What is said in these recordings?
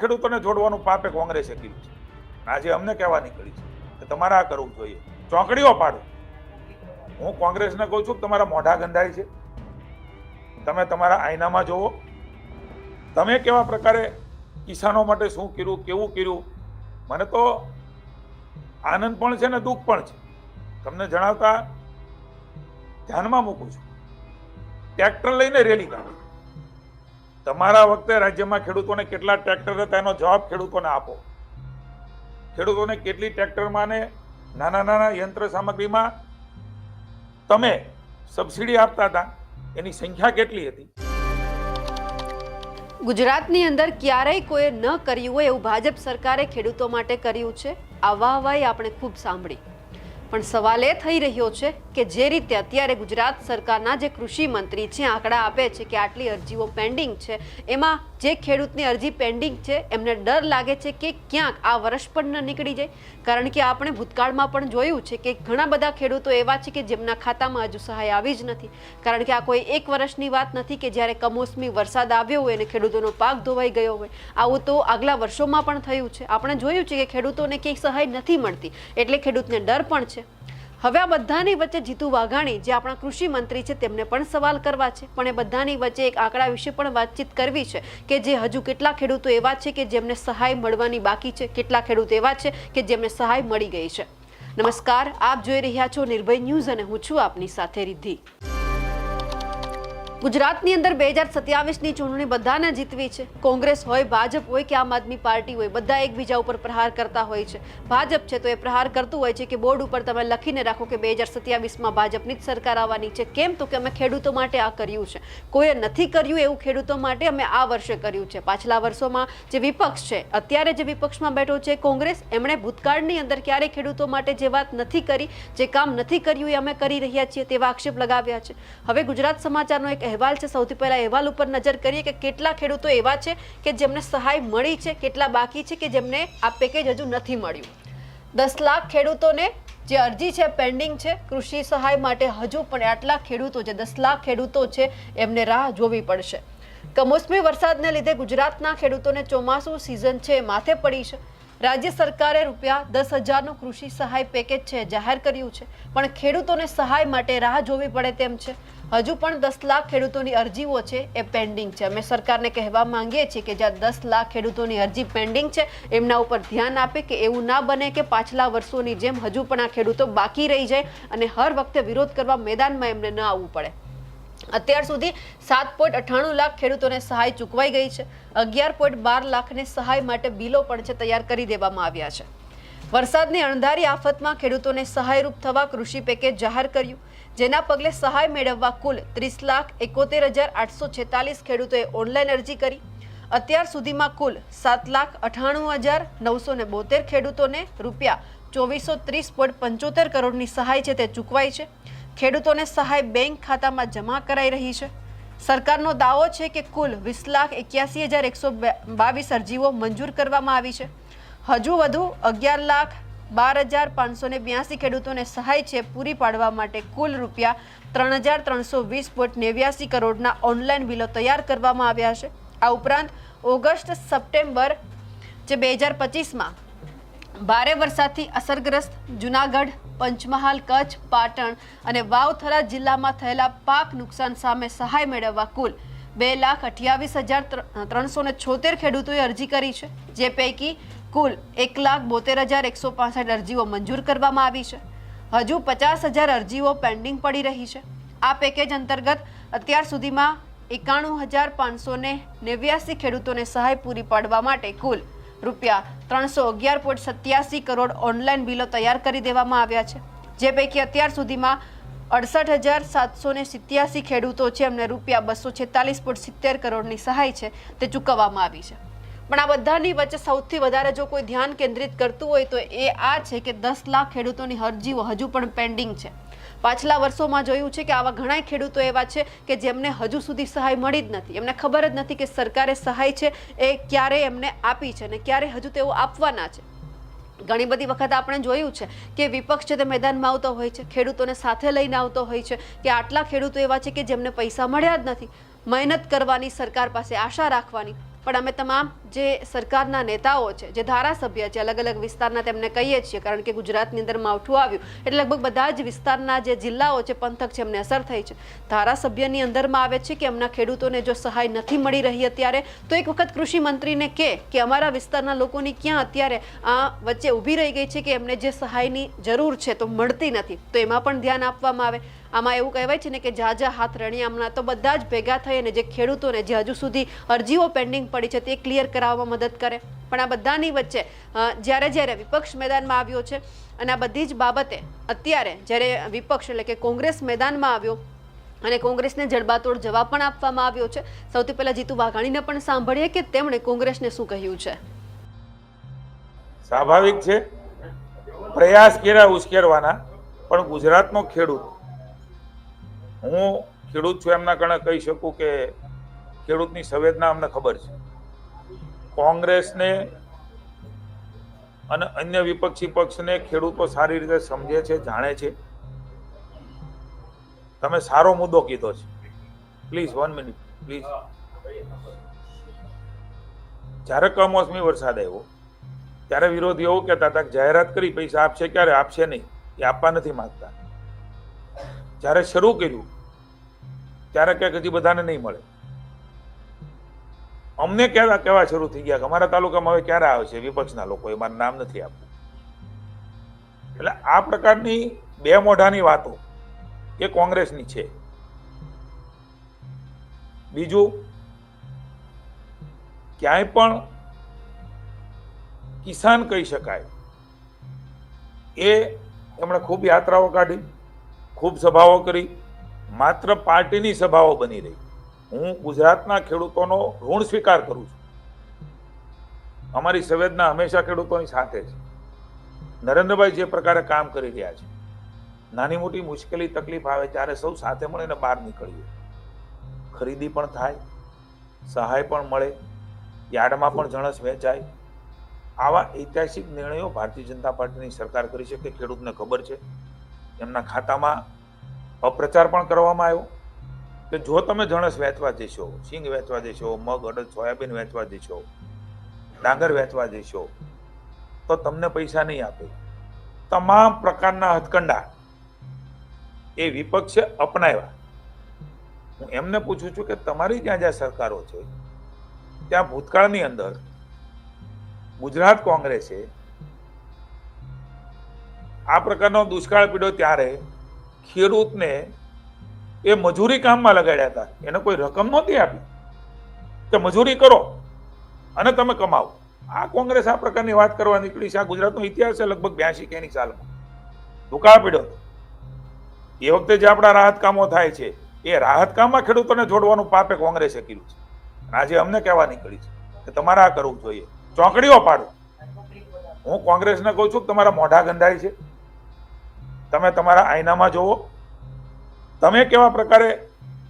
ખેડૂતોને જોડવાનું પાપે કોંગ્રેસે કર્યું છે. આજે અમને કહેવા નીકળી છે કે તમારે આ કરવું જોઈએ. ચોકડીઓ પાડો. હું કોંગ્રેસને કહું છું કે તમારા મોઢા ગંધાય છે. તમે તમારા આઈનામાં જુઓ. તમે કેવા પ્રકારે કિસાનો માટે શું કર્યું, કેવું કર્યું? મને તો આનંદ પણ છે ને દુઃખ પણ છે. તમને જણાવતા ધ્યાનમાં મૂકું છું. ટ્રેક્ટર લઈને રેલી કાઢો. તમારા વખતે રાજ્યમાં ખેડૂતોને કેટલા ટ્રેક્ટર હતા એનો જવાબ ખેડૂતોને આપો. ખેડૂતોને કેટલી ટ્રેક્ટરમાં ને નાના નાના યંત્ર સામગ્રીમાં તમે સબસિડી આપતા હતા, એની સંખ્યા કેટલી હતી? ગુજરાતની અંદર ક્યારેય કોઈએ ન કર્યું હોય એવું ભાજપ સરકારે ખેડૂતો માટે કર્યું છે. આ વાહવાઈ આપણે ખૂબ સાંભળી. પણ સવાલ એ થઈ રહ્યો છે કે જે રીતે અત્યારે ગુજરાત સરકારના જે કૃષિ મંત્રી છે, આંકડા આપે છે કે આટલી અરજીઓ પેન્ડિંગ છે, એમાં જે ખેડૂતની અરજી પેન્ડિંગ છે, એમને ડર લાગે છે કે ક્યાંક આ વર્ષ પણ ન નીકળી જાય. કારણ કે આપણે ભૂતકાળમાં પણ જોયું છે કે ઘણા બધા ખેડૂતો એવા છે કે જેમના ખાતામાં હજુ સહાય આવી જ નથી. કારણ કે આ કોઈ એક વર્ષની વાત નથી કે જ્યારે કમોસમી વરસાદ આવ્યો હોય અને ખેડૂતોનો પાક ધોવાઈ ગયો હોય. આવું તો આગલા વર્ષોમાં પણ થયું છે. આપણે જોયું છે કે ખેડૂતોને ક્યાંય સહાય નથી મળતી. એટલે ખેડૂતને ડર પણ છે. હવે આ બધાની વચ્ચે જીતુ વાઘાણી, જે આપણા કૃષિ મંત્રી છે, તેમને પણ સવાલ કરવા છે. પણ એ બધાની વચ્ચે એક આંકડા વિશે પણ વાતચીત કરવી છે કે જે હજુ કેટલા ખેડૂતો એવા છે કે જેમને સહાય મળવાની બાકી છે? કેટલા ખેડૂતો એવા છે કે જેમને સહાય મળી ગઈ છે? નમસ્કાર, આપ જોઈ રહ્યા છો નિર્ભય ન્યૂઝ અને હું છું આપની સાથે રિદ્ધિ. ગુજરાતની અંદર બે હજાર સત્યાવીસની ચૂંટણી બધાને જીતવી છે. કોંગ્રેસ હોય, ભાજપ હોય કે આમ આદમી પાર્ટી હોય, બધા એકબીજા ઉપર પ્રહાર કરતા હોય છે. ભાજપ છે તો એ પ્રહાર કરતું હોય છે કે બોર્ડ ઉપર તમે લખીને રાખો કે બે હજાર સત્યાવીસમાં ભાજપની જ સરકાર આવવાની છે. કેમ? તો કે અમે ખેડૂતો માટે આ કર્યું છે. કોઈએ નથી કર્યું એવું ખેડૂતો માટે અમે આ વર્ષે કર્યું છે. પાછલા વર્ષોમાં જે વિપક્ષ છે, અત્યારે જે વિપક્ષમાં બેઠો છે કોંગ્રેસ, એમણે ભૂતકાળની અંદર ક્યારેય ખેડૂતો માટે જે વાત નથી કરી, જે કામ નથી કર્યું એ અમે કરી રહ્યા છીએ તેવા આક્ષેપ લગાવ્યા છે. હવે ગુજરાત સમાચારનો એક અહેવાલ છે, સૌથી પહેલા અહેવાલ ઉપર નજર કરીએ કે કેટલા ખેડૂતો એવા છે કે જેમને સહાય મળી છે, કેટલા બાકી છે કે જેમને આ પેકેજ હજુ નથી મળ્યું. દસ લાખ ખેડૂતોને જે અરજી છે પેન્ડિંગ છે, કૃષિ સહાય માટે હજુ પણ આટલા ખેડૂતો જે દસ લાખ ખેડૂતો છે, એમને રાહ જોવી પડશે. કમોસમી વરસાદને લીધે ગુજરાતના ખેડૂતોને ચોમાસું સિઝન છે માથે પડી છે. રાજ્ય સરકારે રૂપિયા દસ હજારનું કૃષિ સહાય પેકેજ છે, જાહેર કર્યું છે. પણ ખેડૂતોને સહાય માટે રાહ જોવી પડે તેમ છે. હજુ પણ દસ લાખ ખેડૂતોની અરજીઓ છે, એ પેન્ડિંગ છે. અમે સરકારને કહેવા માંગીએ છીએ કે જ્યાં દસ લાખ ખેડૂતોની અરજી પેન્ડિંગ છે, એમના ઉપર ધ્યાન આપે કે એવું ના બને કે પાછલા વર્ષોની જેમ હજુ પણ આ ખેડૂતો બાકી રહી જાય અને હર વખતે વિરોધ કરવા મેદાનમાં એમને ન આવવું પડે. અત્યાર સુધી સાત પોઈન્ટ અઠ્ઠાણું લાખ ખેડૂતોને સહાય ચૂકવાઈ ગઈ છે. અગિયાર પોઈન્ટ બાર લાખને સહાય માટે બિલો પણ છે તૈયાર કરી દેવામાં આવ્યા છે. વરસાદની અણધારી આફતમાં ખેડૂતોને સહાયરૂપ થવા કૃષિ પેકેજ જાહેર કર્યું. જેના પગલે સહાય મેળવવા કુલ ત્રીસ લાખ એકોતેર હજાર આઠસો છેતાલીસ ખેડૂતોએ ઓનલાઈન અરજી કરી. અત્યાર સુધીમાં કુલ સાત લાખ અઠ્ઠાણું હજાર નવસો ને બોતેર ખેડૂતોને રૂપિયા ચોવીસો ત્રીસ પોઈન્ટ પંચોતેર કરોડની સહાય છે તે ચૂકવાઈ છે. ખેડૂતોને સહાય બેંક ખાતામાં જમા કરાઈ રહી છે. સરકારનો દાવો છે કે કુલ વીસ લાખ એક્યાસી હજાર એકસો બાવીસ અરજીઓ મંજૂર કરવામાં આવી છે. હજુ વધુ અગિયાર લાખ બાર હજાર પાંચસો ને બ્યાસી ખેડૂતોને સહાય છે પૂરી પાડવા માટે કુલ રૂપિયા ત્રણ હજાર ત્રણસો વીસ પોઈન્ટ નેવ્યાસી કરોડના ઓનલાઈન બિલો તૈયાર કરવામાં આવ્યા છે. આ ઉપરાંત ઓગસ્ટ, સપ્ટેમ્બર જે બે હજાર પચીસમાં ભારે વરસાદથી અસરગ્રસ્ત જુનાગઢ પંચમહાલ, કચ્છ, પાટણ અને વાવથરા જિલ્લામાં થયેલા પાક નુકસાન સામે સહાય મેળવવા કુલ બે લાખ અઠ્યાવીસ હજાર ત્રણસો ને છોતેર ખેડૂતોએ અરજી કરી છે, જે પૈકી કુલ એક લાખ બોતેર હજાર એકસો પાસઠ અરજીઓ મંજૂર કરવામાં આવી છે. હજુ પચાસ હજાર અરજીઓ પેન્ડિંગ પડી રહી છે. આ પેકેજ અંતર્ગત અત્યાર સુધીમાં એકાણું હજાર પાંચસો નેવ્યાસી ખેડૂતોને સહાય પૂરી પાડવા માટે કુલ રૂપિયા ત્રણસો અગિયાર પોઈન્ટ સત્યાસી કરોડ ઓનલાઈન બિલો તૈયાર કરી દેવામાં આવ્યા છે. જે પૈકી અત્યાર સુધીમાં અડસઠ હજાર સાતસો ને સિત્યાસી ખેડૂતો છે. એમને રૂપિયા બસો છેતાલીસ પોઈન્ટ સિત્તેર કરોડની સહાય છે તે ચૂકવવામાં આવી છે. પણ આ બધાની વચ્ચે સૌથી વધારે જો કોઈ ધ્યાન કેન્દ્રિત કરતું હોય તો એ આ છે કે દસ લાખ ખેડૂતોની અરજીઓ હજુ પણ પેન્ડિંગ છે. પાછલા વર્ષોમાં જોયું છે કે આવા ઘણા ખેડૂતો એવા છે કે જેમને હજુ સુધી સહાય મળી જ નથી. એમને ખબર જ નથી કે સરકારે સહાય છે એ ક્યારે એમને આપી છે અને ક્યારે હજુ તેઓ આપવાના છે. ઘણી બધી વખત આપણે જોયું છે કે વિપક્ષ છે તે મેદાનમાં આવતો હોય છે, ખેડૂતોને સાથે લઈને આવતો હોય છે કે આટલા ખેડૂતો એવા છે કે જેમને પૈસા મળ્યા જ નથી. મહેનત કરવાની સરકાર પાસે આશા રાખવાની. પણ અમે તમામ જે સરકારના નેતાઓ છે, જે ધારાસભ્ય છે અલગ અલગ વિસ્તારના તેમને કહીએ છીએ, કારણ કે ગુજરાતની અંદર માવઠું આવ્યું. એટલે લગભગ બધા જ વિસ્તારના જે જિલ્લાઓ છે, પંથક છે, એમને અસર થઈ છે. ધારાસભ્યની અંદરમાં આવે છે કે એમના ખેડૂતોને જો સહાય નથી મળી રહી અત્યારે, તો એક વખત કૃષિ મંત્રીને કહે કે અમારા વિસ્તારના લોકોની ક્યાં અત્યારે આ વચ્ચે ઊભી રહી ગઈ છે કે એમને જે સહાયની જરૂર છે, તો મળતી નથી. તો એમાં પણ ધ્યાન આપવામાં આવે. આમાં એવું કહેવાય છે ને કે ઝાઝા હાથ રણિયામણા તો બધા જ ભેગા થઈ અને જે ખેડૂતોને જે હજુ સુધી અરજીઓ પેન્ડિંગ પડી છે, તે ક્લિયર કરાવવામાં મદદ કરે. પણ આ બધાની વચ્ચે જ્યારે જ્યારે વિપક્ષ મેદાનમાં આવ્યો છે અને આ બધી જ બાબતે અત્યારે જ્યારે વિપક્ષ એટલે કે કોંગ્રેસ મેદાનમાં આવ્યો અને કોંગ્રેસને જડબાતોડ જવાબ પણ આપવામાં આવ્યો છે, સૌથી પહેલા જીતુ વાઘાણીને પણ સાંભળીએ કે તેમણે કોંગ્રેસને શું કહ્યું છે? સ્વાભાવિક છે. પ્રયાસ કર્યા ઉશ્કેરવાના, પણ ગુજરાતનો ખેડૂત, હું ખેડૂત છું એમના કારણે કહી શકું કે ખેડૂતની સંવેદના અમને ખબર છે. કોંગ્રેસને અને અન્ય વિપક્ષી પક્ષને ખેડૂતો સારી રીતે સમજે છે, જાણે છે. તમે સારો મુદ્દો કીધો છે. પ્લીઝ વન મિનિટ પ્લીઝ જ્યારે કમોસમી વરસાદ આવ્યો, ત્યારે વિરોધી એવું કહેતા હતા કે જાહેરાત કરી, પૈસા આપશે ક્યારે? આપશે નહીં. એ આપવા નથી માંગતા. જ્યારે શરૂ કર્યું, ત્યારે ક્યાંક હજી બધાને નહીં મળે. અમને કહેવા કેવા શરૂ થઈ ગયા કે અમારા તાલુકામાં હવે ક્યારે આવશે વિપક્ષના લોકો, એ મારું નામ નથી આપવું એટલે આ પ્રકારની બે મોઢાની વાતો એ કોંગ્રેસની છે. બીજું, ક્યાંય પણ કિસાન કહી શકાય. એ એમણે ખૂબ યાત્રાઓ કાઢી, ખૂબ સભાઓ કરી, માત્ર પાર્ટીની સભાઓ બની રહી. હું ગુજરાતના ખેડૂતોનો ઋણ સ્વીકાર કરું છું. અમારી સંવેદના હંમેશા ખેડૂતોની સાથે છે. નરેન્દ્રભાઈ જે પ્રકારે કામ કરી રહ્યા છે, નાની મોટી મુશ્કેલી, તકલીફ આવે ત્યારે સૌ સાથે મળીને બહાર નીકળીએ. ખરીદી પણ થાય, સહાય પણ મળે, યાર્ડમાં પણ જણસ વેચાય. આવા ઐતિહાસિક નિર્ણયો ભારતીય જનતા પાર્ટીની સરકાર કરી છે કે ખેડૂતને ખબર છે. એમના ખાતામાં અપ્રચાર પણ કરવામાં આવ્યો. કે જો તમે જણસ વેચવા જશો સિંગ વેચવા જશો, મગ, અડદ, સોયાબીન વેચવા જશો, ડાંગર વેચવા જશો, તો તમને પૈસા નહીં આપે. તમામ પ્રકારના હથકંડા એ વિપક્ષે અપનાવ્યા. હું એમને પૂછું છું કે તમારી ત્યાં જ્યાં સરકારો છે, ત્યાં ભૂતકાળની અંદર ગુજરાત કોંગ્રેસે આ પ્રકારનો દુષ્કાળ પીડ્યો ત્યારે ખેડૂતને એ મજૂરી કામમાં લગાડ્યા હતા. એને કોઈ રકમ નહોતી આપી. કે મજૂરી કરો અને તમે કમાવો. આ કોંગ્રેસ આ પ્રકારની વાત કરવા નીકળી છે. આ ગુજરાતનો ઇતિહાસ છે લગભગ બ્યાસી કે એની સાલમાં. દુકાળ પીડ્યો એ વખતે જે આપણા રાહત કામો થાય છે, એ રાહત કામમાં ખેડૂતોને જોડવાનું પાપે કોંગ્રેસે કર્યું છે. આજે અમને કહેવા નીકળી છે કે તમારે આ કરવું જોઈએ. ચોકડીઓ પાડો. હું કોંગ્રેસને કહું છું કે તમારા મોઢા ગંધાય છે. તમે તમારા આઈનામાં જોવો તમે કેવા પ્રકારે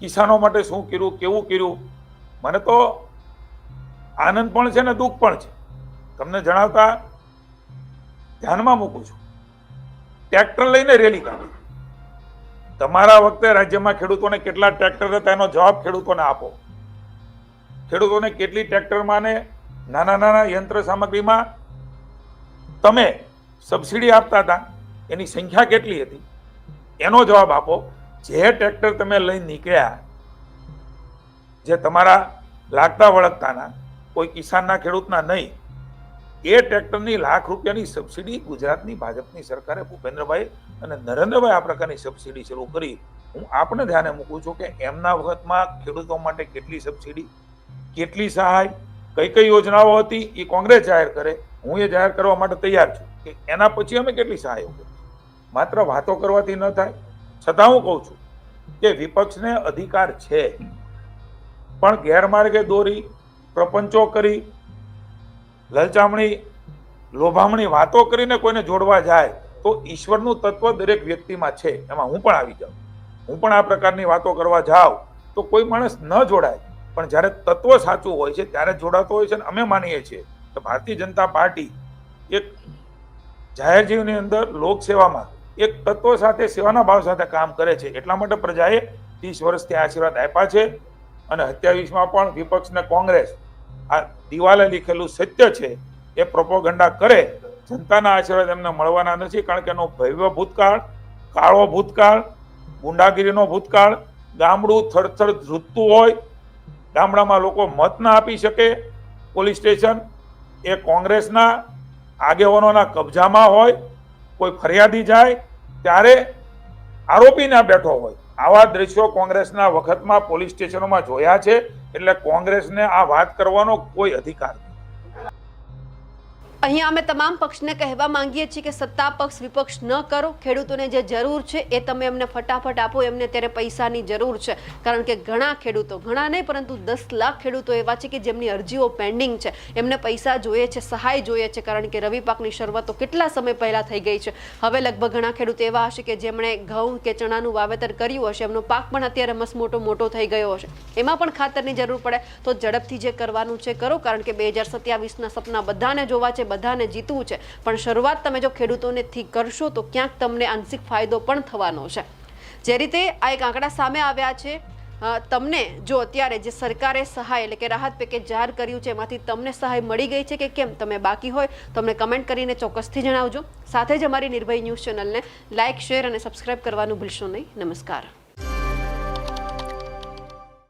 કિસાનો માટે શું કર્યું, કેવું કર્યું? મને તો આનંદ પણ છે ને દુઃખ પણ છે. તમને જણાવતા ધ્યાનમાં મૂકું છું. ટ્રેક્ટર લઈને રેલી કાઢી. તમારા વખતે રાજ્યમાં ખેડૂતોને કેટલા ટ્રેક્ટર હતા એનો જવાબ ખેડૂતોને આપો. ખેડૂતોને કેટલી ટ્રેક્ટરમાં ને નાના નાના યંત્ર સામગ્રીમાં તમે સબસિડી આપતા હતા? એની સંખ્યા કેટલી હતી? એનો જવાબ આપો. જે ટ્રેક્ટર તમે લઈ નીકળ્યા, જે તમારા લાગતા વળગતાના, કોઈ કિસાનના, ખેડૂતના નહીં, એ ટ્રેક્ટરની લાખ રૂપિયાની સબસિડી ગુજરાતની ભાજપની સરકારે ભૂપેન્દ્રભાઈ અને નરેન્દ્રભાઈ આ પ્રકારની સબસિડી શરૂ કરી. હું આપને ધ્યાને મૂકું છું કે એમના વખતમાં ખેડૂતો માટે કેટલી સબસિડી, કેટલી સહાય, કઈ કઈ યોજનાઓ હતી, એ કોંગ્રેસ જાહેર કરે. હું એ જાહેર કરવા માટે તૈયાર છું કે એના પછી અમે કેટલી સહાયો કરી માત્ર વાતો કરવાથી ન થાય છતાં હું કહું છું કે વિપક્ષને અધિકાર છે. પણ ગેરમાર્ગે દોરી, પ્રપંચો કરી, લલચામણી, લોભામણી વાતો કરીને કોઈને જોડવા જાય, તો ઈશ્વરનું તત્વ દરેક વ્યક્તિમાં છે. એમાં હું પણ આવી જાઉં. હું પણ આ પ્રકારની વાતો કરવા જાઉં, તો કોઈ માણસ ન જોડાય. પણ જ્યારે તત્વ સાચું હોય છે, ત્યારે જોડાતો હોય છે અને અમે માનીએ છીએ કે ભારતીય જનતા પાર્ટી એક જાહેર જીવની અંદર લોકસેવામાં એક તત્વ સાથે, સેવાના ભાવ સાથે કામ કરે છે. એટલા માટે પ્રજાએ ત્રીસ વર્ષથી આશીર્વાદ આપ્યા છે અને સત્યાવીસમાં પણ વિપક્ષને કોંગ્રેસ આ દિવાલે લીખેલું સત્ય છે એ પ્રોપોગંડા કરે. જનતાના આશીર્વાદ એમને મળવાના નથી કારણ કે એનો ભવ્ય ભૂતકાળ, કાળો ભૂતકાળ, ગુંડાગીરીનો ભૂતકાળ, ગામડું થરથર ધ્રુજતું હોય, ગામડામાં લોકો મત ના આપી શકે, પોલીસ સ્ટેશન એ કોંગ્રેસના આગેવાનોના કબજામાં હોય, કોઈ ફરિયાદી જાય ત્યારે આરોપી ના બેઠો હોય. આવા દ્રશ્યો કોંગ્રેસના વખતમાં પોલીસ સ્ટેશનોમાં જોયા છે, એટલે કોંગ્રેસને આ વાત કરવાનો કોઈ અધિકાર નથી અહીંયા અમે તમામ પક્ષને કહેવા માંગીએ છીએ કે સત્તા પક્ષ વિપક્ષ ન કરો. ખેડૂતોને જે જરૂર છે એ તમે એમને ફટાફટ આપો. એમને અત્યારે પૈસાની જરૂર છે. કારણ કે ઘણા ખેડૂતો, ઘણા નહીં, પરંતુ દસ લાખ ખેડૂતો એવા છે કે જેમની અરજીઓ પેન્ડિંગ છે. એમને પૈસા જોઈએ છે, સહાય જોઈએ છે, કારણ કે રવિ પાકની શરૂઆત કેટલા સમય પહેલાં થઈ ગઈ છે. હવે લગભગ ઘણા ખેડૂતો એવા હશે કે જેમણે ઘઉં કે ચણાનું વાવેતર કર્યું હશે. એમનો પાક પણ અત્યારે મસમોટો મોટો મોટો થઈ ગયો હશે. એમાં પણ ખાતરની જરૂર પડે. તો ઝડપથી જે કરવાનું છે કરો. કારણ કે બે હજાર સત્યાવીસના સપના બધાને જોવા છે. બધાને જીતવું છે. પણ શરૂઆત તમે જો ખેડૂતોનેથી કરશો તો ક્યાંક તમને આંશિક ફાયદો પણ થવાનો છે. જે રીતે આ એક આંકડા સામે આવ્યા છે તમને જો અત્યારે જે સરકારે સહાય એટલે કે રાહત પેકેજ જાહેર કર્યું છે, એમાંથી તમને સહાય મળી ગઈ છે કે કેમ? તમે બાકી હોય, તમને કમેન્ટ કરીને ચોક્કસથી જણાવજો. સાથે જ અમારી નિર્ભય ન્યૂઝ ચેનલને લાઇક શેર અને સબસ્ક્રાઇબ કરવાનું ભૂલશો નહીં. નમસ્કાર.